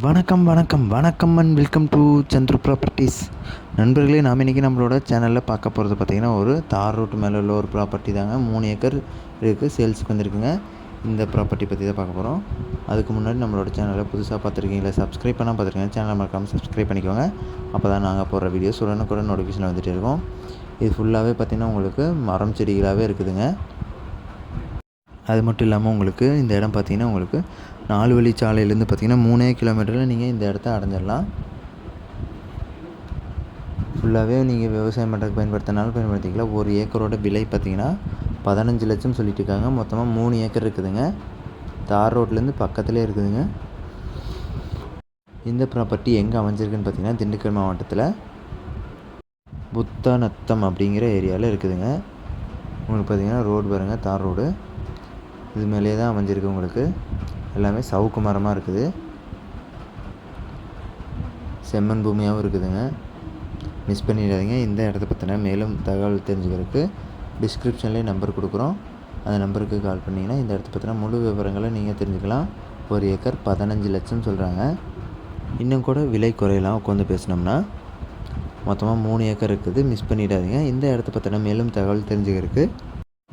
வணக்கம் வணக்கம் வணக்கம் and welcome to Chandru properties நண்பர்களே நாம் இன்றைக்கி நம்மளோட சேனலில் பார்க்க போகிறது பார்த்திங்கன்னா ஒரு தார் ரோட்டு மேலே உள்ள ஒரு ப்ராப்பர்ட்டி தாங்க. மூணு ஏக்கர் இருக்குது சேல்ஸுக்கு வந்திருக்குங்க. இந்த ப்ராப்பர்ட்டி பற்றி தான் பார்க்க போகிறோம் அதுக்கு முன்னாடி நம்மளோட சேனலை புதுசாக பார்த்துருக்கீங்களா சப்ஸ்கிரைப் பண்ணால் பார்த்துருக்கீங்க சேனலை மறக்காமல் சப்ஸ்கிரைப் பண்ணிக்கோங்க. அப்போ தான் நாங்கள் போடுற வீடியோஸ் உடனுக்குடன் நோட்டிஃபிகேஷன் வந்துகிட்டே இருக்கும். இது ஃபுல்லாகவே பார்த்திங்கன்னா உங்களுக்கு மரம் செடிகளாகவே இருக்குதுங்க. அது மட்டும் இல்லாமல் உங்களுக்கு இந்த இடம் பார்த்தீங்கன்னா உங்களுக்கு நாலு வழிச்சாலையிலேருந்து சாலையிலேருந்து பார்த்தீங்கன்னா மூணே கிலோமீட்டரில் நீங்கள் இந்த இடத்த அடைஞ்சிடலாம். ஃபுல்லாகவே நீங்கள் விவசாயம் பண்ணுறதுக்கு பயன்படுத்தினாலும் பயன்படுத்திக்கலாம். ஒரு ஏக்கரோட விலை பார்த்திங்கன்னா பதினஞ்சு லட்சம் சொல்லிட்டு இருக்காங்க. மொத்தமாக மூணு ஏக்கர் இருக்குதுங்க. தார் ரோட்லேருந்து பக்கத்துலேயே இருக்குதுங்க. இந்த ப்ராப்பர்ட்டி எங்கே அமைஞ்சிருக்குன்னு பார்த்தீங்கன்னா திண்டுக்கல் மாவட்டத்தில் புத்தநத்தம் அப்படிங்கிற ஏரியாவில் இருக்குதுங்க. உங்களுக்கு பார்த்தீங்கன்னா ரோடு பாருங்கள் தார் ரோடு இது மேலேயே தான் அமைஞ்சிருக்கு உங்களுக்கு. எல்லாமே சவுக்கு மரமாக இருக்குது. செம்மண் பூமியாகவும் இருக்குதுங்க. மிஸ் பண்ணிடாதீங்க. இந்த இடத்த பற்றின மேலும் தகவல் தெரிஞ்சுக்கிறதுக்கு டிஸ்கிரிப்ஷன்லேயே நம்பர் கொடுக்குறோம். அந்த நம்பருக்கு கால் பண்ணிங்கன்னா இந்த இடத்த பற்றின முழு விவரங்களை நீங்கள் தெரிஞ்சுக்கலாம். ஒரு ஏக்கர் பதினஞ்சு லட்சம் சொல்கிறாங்க இன்னும் கூட விலை குறையலாம். உட்காந்து பேசினோம்னா மொத்தமாக மூணு ஏக்கர் இருக்குது. மிஸ் பண்ணிடாதீங்க. இந்த இடத்த பற்றின மேலும் தகவல் தெரிஞ்சுக்கிறதுக்கு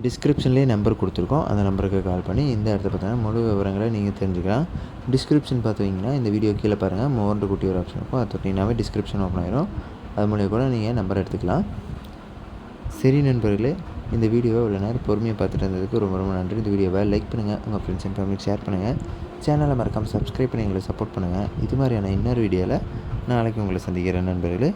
டிஸ்கிரிப்ஷன்லேயே நம்பர் கொடுத்துருக்கோம். அந்த நம்பருக்கு கால் பண்ணி இந்த இடத்த பார்த்தீங்கன்னா முழு விவரங்களை நீங்கள் தெரிஞ்சுக்கலாம். டிஸ்கிரிப்ஷன் பார்த்தீங்கன்னா இந்த வீடியோ கீழே பாருங்கள் மோர்ண்டு குட்டி ஒரு ஆப்ஷன் இருக்கும். அதை தொட்டிங்கனாவே டிஸ்கிரிப்ஷன் ஓப்பன் ஆயிரும். அது மூலியம் கூட நீங்கள் நம்பர் எடுத்துக்கலாம். சரி நண்பர்களே இந்த வீடியோவை இவ்வளோ நேரம் பொறுமையாக பார்த்துட்டு இருந்ததுக்கு ரொம்ப ரொம்ப நன்றி. இந்த வீடியோவை லைக் பண்ணுங்கள் உங்கள் ஃப்ரெண்ட்ஸ் அண்ட் ஃபேமிலிக்கு ஷேர் பண்ணுங்கள் சேனலை மறக்காமல் சப்ஸ்கிரைப் பண்ணி எங்களை சப்போர்ட் பண்ணுங்கள் இது மாதிரியான இன்னொரு வீடியோவில் நாளைக்கு உங்களை சந்திக்கிறேன் நண்பர்களே.